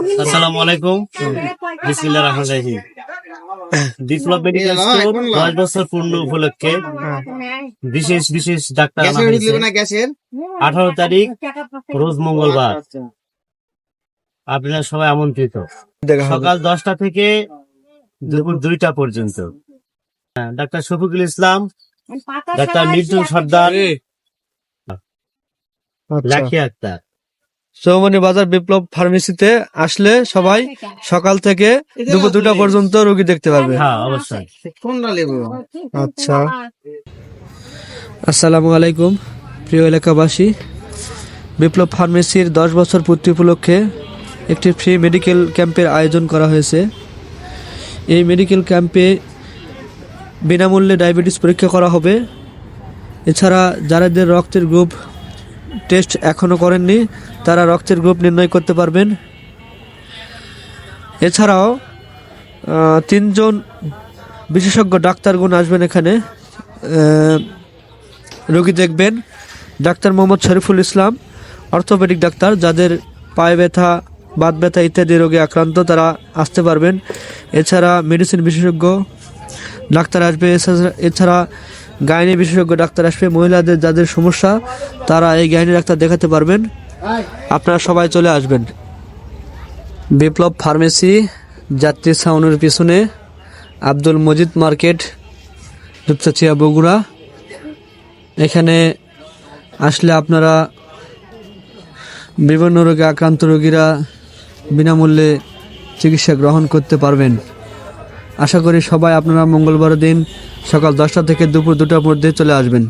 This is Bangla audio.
আসসালামু আলাইকুম। বিসমিল্লাহির রহমানির রহিম। বিপ্লব মেডিকেল স্টোর দশ বছর পূর্ণ উপলক্ষে বিশেষ বিশেষ ডাক্তার আনা হয়েছে আঠারো তারিখ রোজ মঙ্গলবার। আপনারা সবাই আমন্ত্রিত। সকাল দশটা থেকে দুপুর দুইটা পর্যন্ত। হ্যাঁ, ডাক্তার শফিকুল ইসলাম ডাক্তার মির্জুল সর্দার আচ্ছা। লাখি আক্তার। চৌমনি বাজার বিপ্লব ফার্মেসিতে আসলে সবাই সকাল থেকে দুপুর দুটা পর্যন্ত রোগী দেখতে পারবে। হ্যাঁ অবশ্যই। আচ্ছা। আসসালামু আলাইকুম প্রিয় এলাকাবাসী। বিপ্লব ফার্মেসির দশ বছর পূর্তি উপলক্ষে একটি ফ্রি মেডিকেল ক্যাম্পের আয়োজন করা হয়েছে। এই মেডিকেল ক্যাম্পে বিনামূল্যে ডায়াবেটিস পরীক্ষা করা হবে। এছাড়া যারাদের রক্তের গ্রুপ টেস্ট এখনও করেননি, তারা রক্তের গ্রুপ নির্ণয় করতে পারবেন। এছাড়াও তিনজন বিশেষজ্ঞ ডাক্তারগুণ আসবেন এখানে। রোগী দেখবেন, doctor Mohammad Shariful Islam, orthopaedic doctor, যাদের পায়ে ব্যথা, বাত ব্যথা ইত্যাদি রোগে আক্রান্ত, তারা আসতে পারবেন। এছাড়া মেডিসিন বিশেষজ্ঞ ডাক্তার আসবে। এছাড়া- এছাড়া গাইনি বিশেষজ্ঞ ডাক্তার আসবে, মহিলাদের যাদের সমস্যা, তারা এই গাইনি ডাক্তার দেখাতে পারবেন। আপনারা সবাই চলে আসবেন। বিপ্লব ফার্মেসি, যাত্রী ছাউনের পিছনে, আব্দুল মজিদ মার্কেট দুপচাচিয়া বগুড়া। এখানে আসলে আপনারা বিভিন্ন রোগে আক্রান্ত রোগীরা বিনামূল্যে চিকিৎসা গ্রহণ করতে পারবেন। আশা করি সবাই আপনারা মঙ্গলবার দিন সকাল দশটা থেকে দুপুর দুটার মধ্যে চলে আসবেন।